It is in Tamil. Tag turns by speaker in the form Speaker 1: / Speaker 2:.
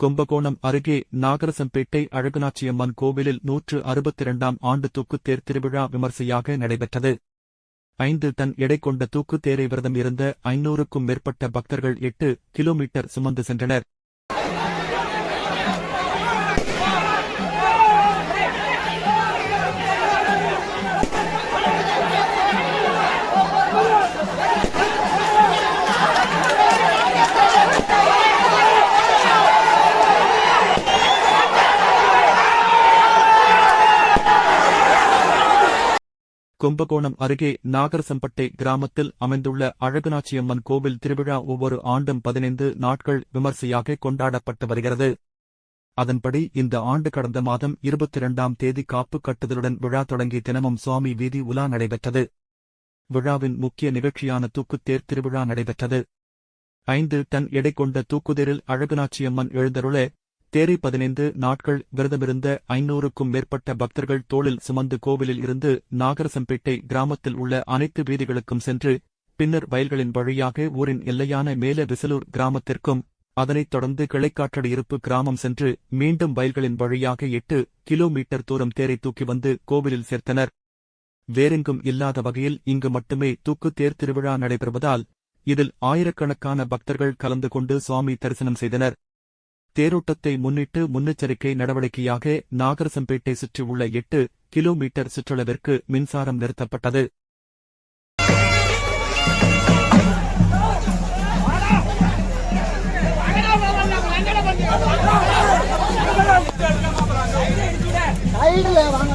Speaker 1: கும்பகோணம் அருகே நாகரசம்பேட்டை அழகுநாச்சியம்மன் கோவிலில் நூற்று அறுபத்திரண்டாம் ஆண்டு தூக்குத் தேர் திருவிழா விமர்சையாக நடைபெற்றது. ஐந்து டன் எடை கொண்ட தூக்குத்தேரை விரதம் இருந்த ஐநூறுக்கும் மேற்பட்ட பக்தர்கள் எட்டு கிலோமீட்டர் சுமந்து சென்றனர். கும்பகோணம் அருகே நாகரசம்பட்டை கிராமத்தில் அமைந்துள்ள அழகுநாச்சியம்மன் கோவில் திருவிழா ஒவ்வொரு ஆண்டும் பதினைந்து நாட்கள் விமர்சையாக கொண்டாடப்பட்டு வருகிறது. அதன்படி இந்த ஆண்டு கடந்த மாதம் இருபத்தி இரண்டாம் தேதி காப்பு கட்டுதலுடன் விழா தொடங்கி தினமும் சுவாமி வீதி உலா நடைபெற்றது. விழாவின் முக்கிய நிகழ்ச்சியான தூக்குத்தேர் திருவிழா நடைபெற்றது. ஐந்து டன் எடை கொண்ட தூக்குதேரில் அழகுநாச்சியம்மன் எழுந்தருள தேரை பதினைந்து நாட்கள் விரதமிருந்த ஐநூறுக்கும் மேற்பட்ட பக்தர்கள் தோளில் சுமந்து கோவிலில் இருந்து நாகரசம்பேட்டை கிராமத்தில் உள்ள அனைத்து வீதிகளுக்கும் சென்று பின்னர் வயல்களின் வழியாக ஊரின் எல்லையான மேல விசலூர் கிராமத்திற்கும் அதனைத் தொடர்ந்து கிளைக்காற்றடி இருப்பு கிராமம் சென்று மீண்டும் வயல்களின் வழியாக எட்டு கிலோமீட்டர் தூரம் தேரை தூக்கி வந்து கோவிலில் சேர்த்தனர். வேறெங்கும் இல்லாத வகையில் இங்கு மட்டுமே தூக்கு தேர் திருவிழா நடைபெறுவதால் இதில் ஆயிரக்கணக்கான பக்தர்கள் கலந்து கொண்டு சுவாமி தரிசனம் செய்தனர். தேரோட்டத்தை முன்னிட்டு முன்னெச்சரிக்கை நடவடிக்கையாக நாகரசம்பேட்டை சுற்றியுள்ள எட்டு கிலோமீட்டர் சுற்றளவிற்கு மின்சாரம் நிறுத்தப்பட்டது.
Speaker 2: வாங்க